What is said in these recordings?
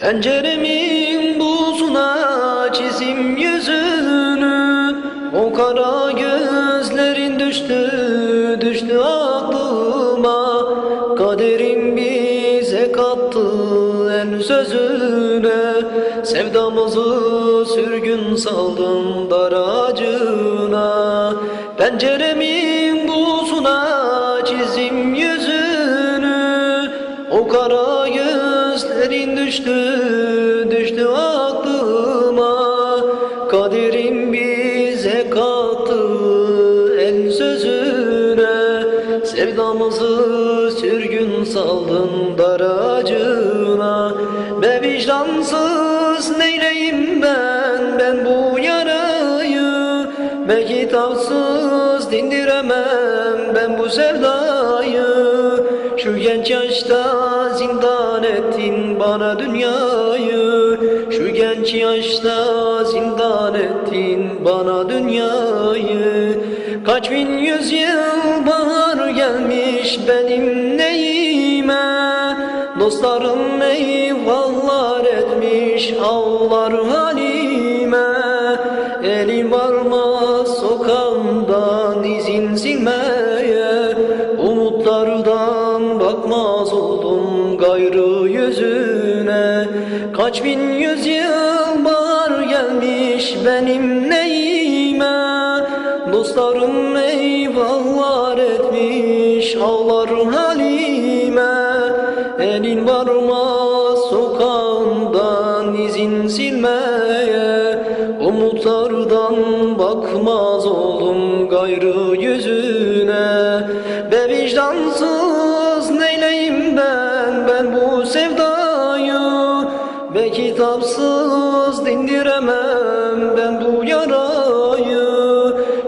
Penceremin buzuna çizim yüzünü O kara gözlerin düştü, düştü aklıma. Kaderim bize kattı en sözüne. Sevdamızı sürgün saldım daracına Penceremin buzuna çizim yüzünü O kara gözlerin düştü, düştü aklıma. Kaderim bize kattı el sözüne. Sevdamızı sürgün saldın daracına. Be vicdansız neyleyim ben, ben bu yarayı? Be kitapsız dindiremem ben bu sevdayı Şu genç yaşta zindan ettin bana dünyayı. Şu genç yaşta zindan ettin bana dünyayı. Kaç bin yüzyıl bahar gelmiş benim neyime? Dostlarım eyvallah etmiş ağlar halime. Elim varmaz sokağımdan izin Umutlardan bakmaz oldum gayrı yüzüne. Kaç bin yüzyıl bahar gelmiş benim neyime? Dostlarım eyvallah etmiş ağlar halime. Elin varmaz sokağından izin silmeye. Umutlardan bakmaz oldum gayrı yüzüne. Be vicdansız neyleyim ben ben bu sevdayı. Ve kitapsız dindiremem ben bu yarayı.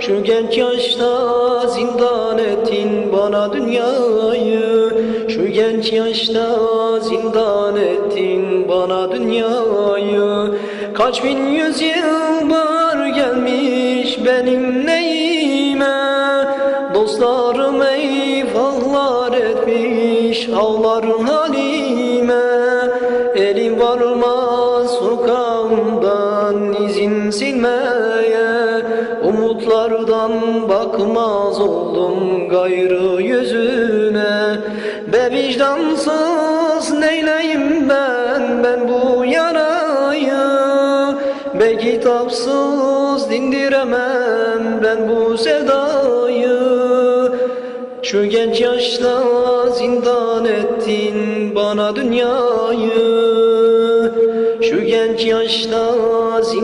Şu genç yaşta zindan ettin bana dünyayı. Şu genç yaşta zindan ettin bana dünyayı. Kaç bin yüzyıl bahar gelmiş benim neyime Dostlarım eyvallah etmiş ağlar halime. Elim varmaz sokağımdan izin silmeye. Umutlardan bakmaz oldum gayrı yüzüne. Be vicdansız neyleyim ben ben bu yarayı? Be kitapsız dindiremem ben bu sevdayı Şu genç yaşta zindan ettin bana dünyayı. Şu genç yaşta zindan